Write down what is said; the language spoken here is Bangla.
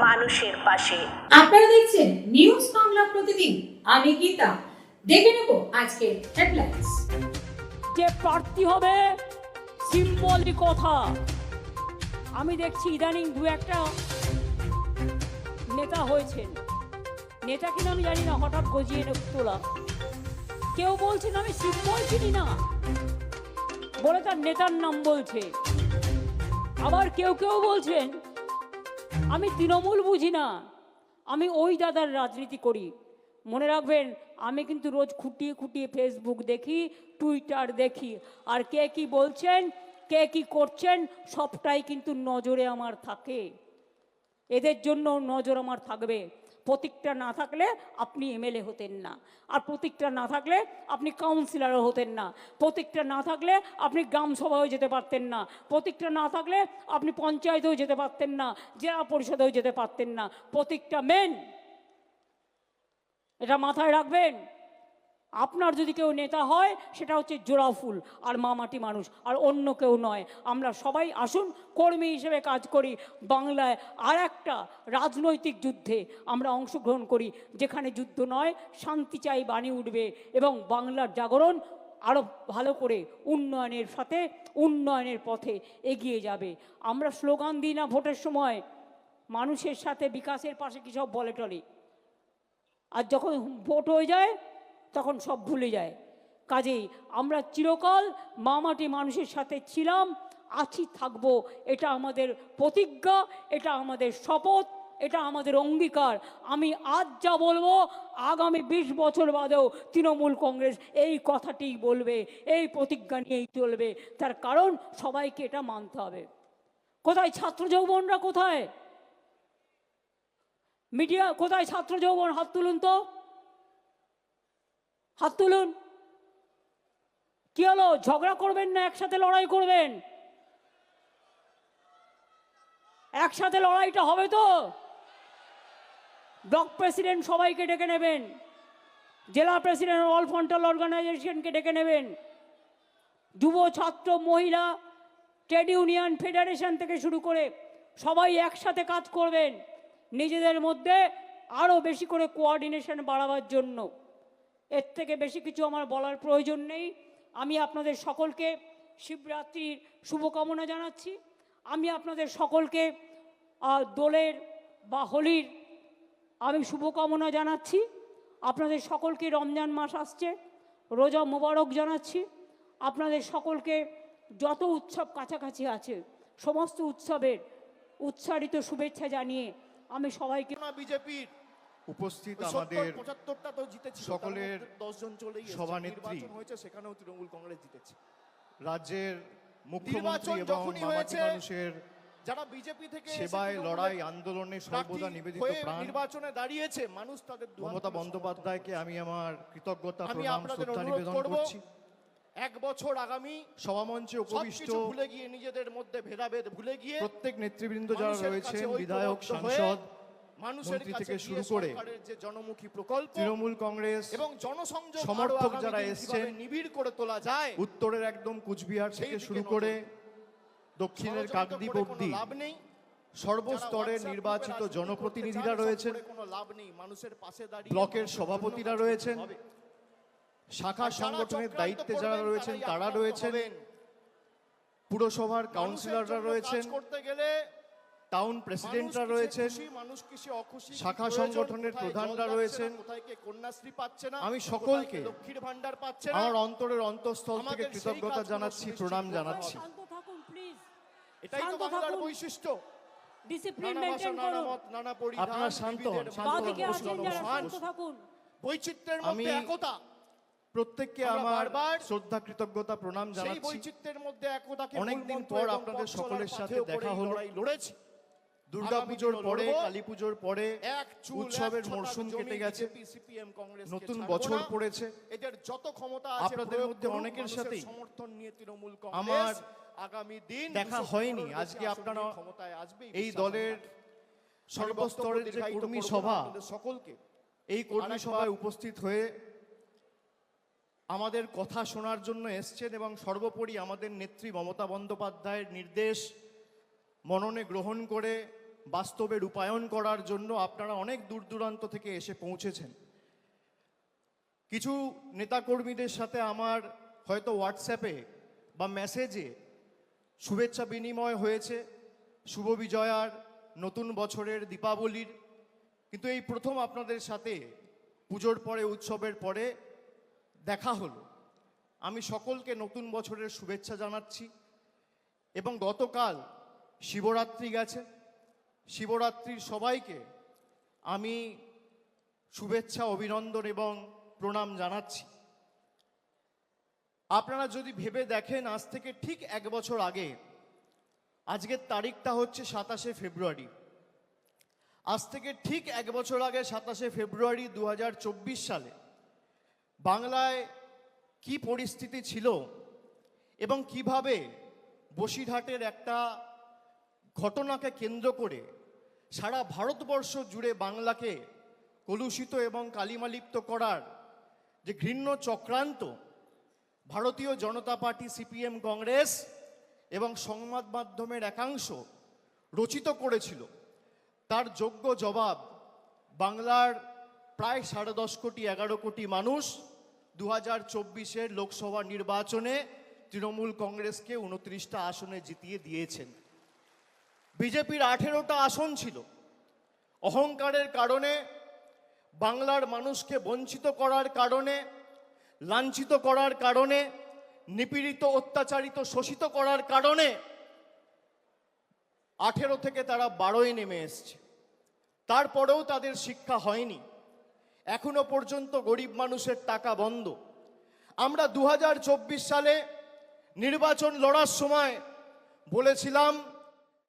পাশে। আপনারা দেখছেন নিউজ বাংলা প্রতিদিন। আমি গীতা। দেখে নেব আজকে হেডলাইন্স যে প্রার্থী হবে? সিম্বলিক কথা। আমি দেখছি ইদানিং দু একটা নেতা হয়েছেন। নেতা কিনা আমি জানি না হঠাৎ গজিয়ে তোলা। কেউ বলছেন আমি সিম্বল চিনি না। বলে তার নেতার নাম বলছে। আবার কেউ কেউ বলছেন আমি তৃণমূল বুঝি না। আমি ওই দাদার রাজনীতি করি। মনে রাখবেন, আমি কিন্তু রোজ খুঁটিয়ে খুঁটিয়ে ফেসবুক দেখি টুইটার দেখি। আর কে কি বলছেন, কে কি করছেন, সবটাই কিন্তু নজরে আমার থাকে। এদের জন্য নজর আমার থাকবে। প্রতীকটা না থাকলে আপনি এমএলএ হতেন না। আর প্রতীকটা না থাকলে আপনি কাউন্সিলারও হতেন না। প্রতীকটা না থাকলে আপনি গ্রাম সভায়ও যেতে পারতেন না। প্রতীকটা না থাকলে আপনি পঞ্চায়েতেও যেতে পারতেন না। জেলা পরিষদেও যেতে পারতেন না। প্রতীকটা মেন এটা মাথায় রাখবেন। আপনার যদি কেউ নেতা হয়, সেটা হচ্ছে জোড়া ফুল আর মামাটি মানুষ, আর অন্য কেউ নয়। আমরা সবাই আসুন, কর্মী হিসেবে কাজ করি, বাংলায় আর একটা রাজনৈতিক যুদ্ধে আমরা অংশগ্রহণ করি, যেখানে যুদ্ধ নয়, শান্তি চাই, বাণী উঠবে এবং বাংলার জাগরণ আরও ভালো করে উন্নয়নের সাথে উন্নয়নের পথে এগিয়ে যাবে। আমরা স্লোগান দিই না ভোটের সময়, মানুষের সাথে বিকাশের পাশে কী সব বলে টলে? আর যখন ভোট হয়ে যায় তখন সব ভুলে যায়। কাজেই আমরা চিরকাল মামাটি মানুষের সাথে ছিলাম, আছি, থাকব, এটা আমাদের প্রতিজ্ঞা, এটা আমাদের শপথ, এটা আমাদের অঙ্গীকার। আমি আজ যা বলব, আগামী বিশ বছর বাদেও তৃণমূল কংগ্রেস এই কথাটিই বলবে, এই প্রতিজ্ঞা নিয়েই চলবে। তার কারণ সবাইকে এটা মানতে হবে। কোথায় ছাত্র যৌবনরা কোথায়? মিডিয়া, কোথায় ছাত্র যৌবন? হাত তুলুন তো। হাত তুলুন। কি হলো? ঝগড়া করবেন না? একসাথে লড়াই করবেন? একসাথে লড়াইটা হবে তো? ব্লক প্রেসিডেন্ট সবাইকে ডেকে নেবেন। জেলা প্রেসিডেন্ট অল ফ্রন্টাল অর্গানাইজেশনকে ডেকে নেবেন। যুব, ছাত্র, মহিলা, ট্রেড ইউনিয়ন, ফেডারেশন থেকে শুরু করে সবাই একসাথে কাজ করবেন। নিজেদের মধ্যে আরও বেশি করে কোঅর্ডিনেশন বাড়াবার জন্য। এর থেকে বেশি কিছু আমার বলার প্রয়োজন নেই। আমি আপনাদের সকলকে শিবরাত্রির শুভকামনা জানাচ্ছি। আমি আপনাদের সকলকে দোলের বা হোলির আমি শুভকামনা জানাচ্ছি। আপনাদের সকলকে রমজান মাস আসছে, রোজা মোবারক জানাচ্ছি। আপনাদের সকলকে যত উৎসব কাছাকাছি আছে, সমস্ত উৎসবের উৎসারিত শুভেচ্ছা জানিয়ে আমি সবাইকে বিজেপির উপস্থিত আমাদের পঁচাত্তরটা তো জিতেছিল সকলের দশ জন চলেই। সভানেত্রী। নির্বাচন হয়েছে সেখানেও তৃণমূল কংগ্রেস জিতেছে রাজ্যের মুখ্যমন্ত্রী এবং মামাটি মানুষের যারা বিজেপি থেকে সেবায় লড়াই আন্দোলনে সর্বদা নিবেদিত প্রাণ নির্বাচনে দাঁড়িয়েছে মানুষ তাদের মমতা বন্দ্যোপাধ্যায়কে আমি আমার কৃতজ্ঞতা প্রণাম শ্রদ্ধা নিবেদন করছি এক বছর আগামী সভামঞ্চে উপবিষ্ট ভুলে গিয়ে নিজেদের মধ্যে ভেদাভেদ ভুলে গিয়ে প্রত্যেক নেতৃবৃন্দ যারা কাছে বিধায়ক সাংসদ মানুষের থেকে শুরু করে যে জনমুখী প্রকল্প তৃণমূল কংগ্রেস এবং জনসংযোগ সমর্থক যারা এসছেন, নিবিড় করে তোলা যায় উত্তরের একদম কুচবিহার থেকে শুরু করে দক্ষিণের কাকদ্বীপ অব্দি লাভ নেই। সর্বস্তরের নির্বাচিত জনপ্রতিনিধিরা রয়েছেন। চান, এসব করে কোনো লাভ নেই মানুষের পাশে দাঁড়িয়ে ব্লকের সভাপতিরা রয়েছেন, শাখা সংগঠনের দায়িত্বে যারা রয়েছেন তারা রয়েছেন। পুরসভার কাউন্সিলররা রয়েছেন। করতে গেলে টাউন প্রেসিডেন্টরা রয়েছেন মানুষ কিসে অখুশি, শাখা সংগঠনের প্রধানরা রয়েছেন। কে কন্যাশ্রী পাচ্ছে না আমি সকলকে লক্ষ্মীর ভান্ডার পাচ্ছে না। আমার অন্তরের অন্তঃস্থল থেকে কৃতজ্ঞতা জানাচ্ছি প্রণাম জানাচ্ছি। এটাই তো বাংলার বৈশিষ্ট্য। ডিসিপ্লিন নানা করুন। নানা পরিধান আপনারা শান্ত হন, শান্ত। থাকুন। বৈচিত্র্যের আমি মধ্যে একতা। প্রত্যেককে আমার শ্রদ্ধা কৃতজ্ঞতা প্রণাম জানাচ্ছি। বৈচিত্র্যের মধ্যে একতাকে অনেকদিন পর আপনাদের সকলের সাথে দেখা হলো। লড়েছি। দুর্গাপুজোর পরে। কালী পুজোর পরে উৎসবের মরশুম কেটে গেছে নতুন বছর পড়েছে এদের যত ক্ষমতা আছে আপনাদের মধ্যে অনেকের সাথেই সমর্থন নিয়ে তৃণমূল আমার আগামী দিন দেখা হয়নি। আজকে আপনারা ক্ষমতায় আসবেই এই দলের সর্বস্তরের যে কর্মী সভা সকলকে এই কর্মী সভায় উপস্থিত হয়ে আমাদের কথা শোনার জন্য এসছেন এবং সর্বোপরি আমাদের নেত্রী মমতা বন্দ্যোপাধ্যায়ের নির্দেশ মননে গ্রহণ করে বাস্তবে রূপায়ণ করার জন্য আপনারা অনেক দূর দূরান্ত থেকে এসে পৌঁছেছেন। কিছু নেতাকর্মীদের সাথে আমার হয়তো হোয়াটসঅ্যাপে বা মেসেজে শুভেচ্ছা বিনিময় হয়েছে, শুভ বিজয়ার নতুন বছরের দীপাবলির। কিন্তু এই প্রথম আপনাদের সাথে পুজোর পরে, উৎসবের পরে দেখা হলো। আমি সকলকে নতুন বছরের শুভেচ্ছা জানাচ্ছি এবং গতকাল শিবরাত্রি গেছে। শিবরাত্রির সবাইকে আমি শুভেচ্ছা, অভিনন্দন এবং প্রণাম জানাচ্ছি। আপনারা যদি ভেবে দেখেন, আজ থেকে ঠিক এক বছর আগে, আজকের তারিখটা হচ্ছে সাতাশে ফেব্রুয়ারি। আজ থেকে ঠিক এক বছর আগে সাতাশে ফেব্রুয়ারি দু হাজার চব্বিশ সালে বাংলায় কি পরিস্থিতি ছিল এবং কীভাবে বসিরহাটের একটা ঘটনাকে কেন্দ্র করে সারা ভারতবর্ষ জুড়ে বাংলাকে কলুষিত এবং কালিমালিপ্ত করার যে ঘৃণ্য চক্রান্ত ভারতীয় জনতা পার্টি সিপিএম কংগ্রেস এবং সংবাদ মাধ্যমের একাংশ রচিত করেছিল, তার যোগ্য জবাব বাংলার প্রায় সাড়ে দশ কোটি, এগারো কোটি মানুষ দু হাজার চব্বিশের লোকসভা নির্বাচনে তৃণমূল কংগ্রেসকে উনত্রিশটা আসনে জিতিয়ে দিয়েছেন। বিজেপির আঠেরোটা আসন ছিল। অহংকারের কারণে, বাংলার মানুষকে বঞ্চিত করার কারণে, লাঞ্ছিত করার কারণে, নিপীড়িত, অত্যাচারিত, শোষিত করার কারণে আঠেরো থেকে তারা বারোয় নেমে এসছে। তারপরেও তাদের শিক্ষা হয়নি। এখনও পর্যন্ত গরিব মানুষের টাকা বন্ধ। আমরা দু হাজার চব্বিশ সালে নির্বাচন লড়ার সময় বলেছিলাম